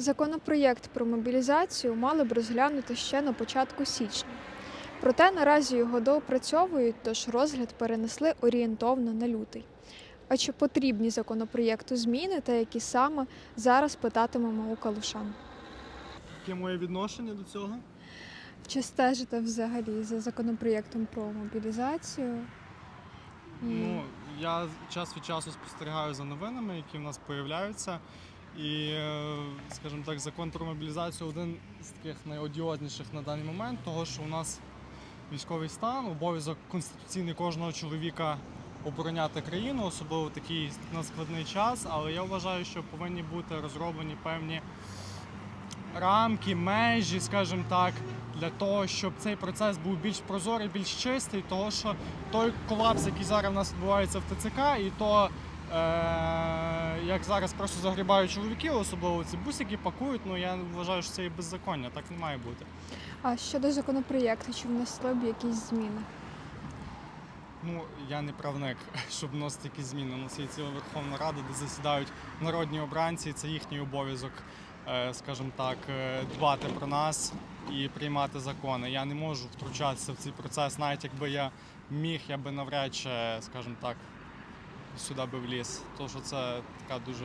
Законопроєкт про мобілізацію мали б розглянути ще на початку січня. Проте наразі його доопрацьовують, тож розгляд перенесли орієнтовно на лютий. А чи потрібні законопроєкту зміни та які саме зараз питатимемо у калушан? Яке моє відношення до цього? Чи стежите взагалі за законопроєктом про мобілізацію? І... Ну, я час від часу спостерігаю за новинами, які в нас появляються. І, е, скажімо так, закон про мобілізацію один з таких найодіозніших на даний момент, того що у нас військовий стан, обов'язок конституційний кожного чоловіка обороняти країну, особливо в такий на складний час. Але я вважаю, що повинні бути розроблені певні рамки, межі, скажімо так, для того, щоб цей процес був більш прозорий, більш чистий, того що той колапс, який зараз в нас відбувається в ТЦК, і то як зараз просто загрібають чоловіки, особливо ці бусики пакують, ну я вважаю, що це є беззаконня, так не має бути. А щодо законопроєкту, чи внесли б якісь зміни? Ну, я не правник, щоб вносити якісь зміни. У нас є ціла Верховна Рада, де засідають народні обранці, і це їхній обов'язок, е, скажімо так, е, дбати про нас і приймати закони. Я не можу втручатися в цей процес, навіть якби я міг, я би навряд чи, скажімо так, сюди би вліз. Тому що це така дуже.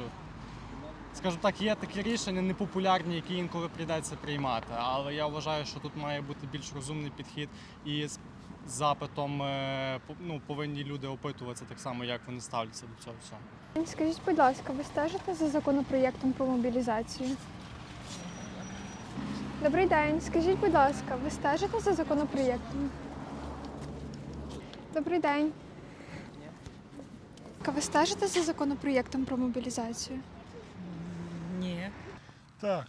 Скажімо так, є такі рішення непопулярні, які інколи прийдеться приймати. Але я вважаю, що тут має бути більш розумний підхід і з запитом е, ну, повинні люди опитуватися так само, як вони ставляться до цього всього. Скажіть, будь ласка, ви стежите за законопроєктом про мобілізацію? Добрий день. Скажіть, будь ласка, ви стежите за законопроєктом? Добрий день. А Ви стежите за законопроєктом про мобілізацію? Ні. Так,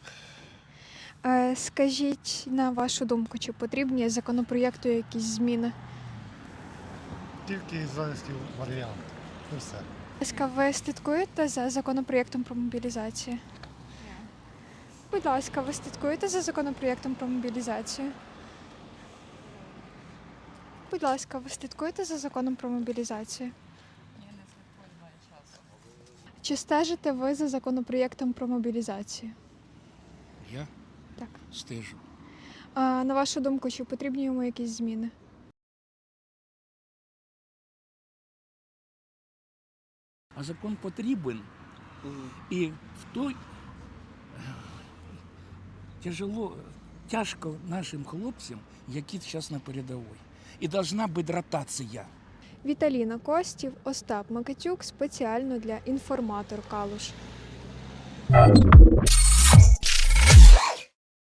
Е, Скажіть, на вашу думку, чи потрібні законопроєкту якісь зміни? тільки ізраїльський варіант. І все. Будь ласка, ви слідкуєте за законопроєктом про мобілізацію? Будь ласка, ви слідкуєте за законопроєктом про мобілізацію? Будь ласка, ви слідкуєте за законом про мобілізацію? Чи стежите ви за законопроєктом про мобілізацію? Я Так. стежу. А, на вашу думку, чи потрібні йому якісь зміни? А закон потрібен. І в той тяжело, тяжко нашим хлопцям, які зараз на передовій. І должна бути ротація. Віталіна Костів, Остап Макатюк спеціально для інформатор Калуш.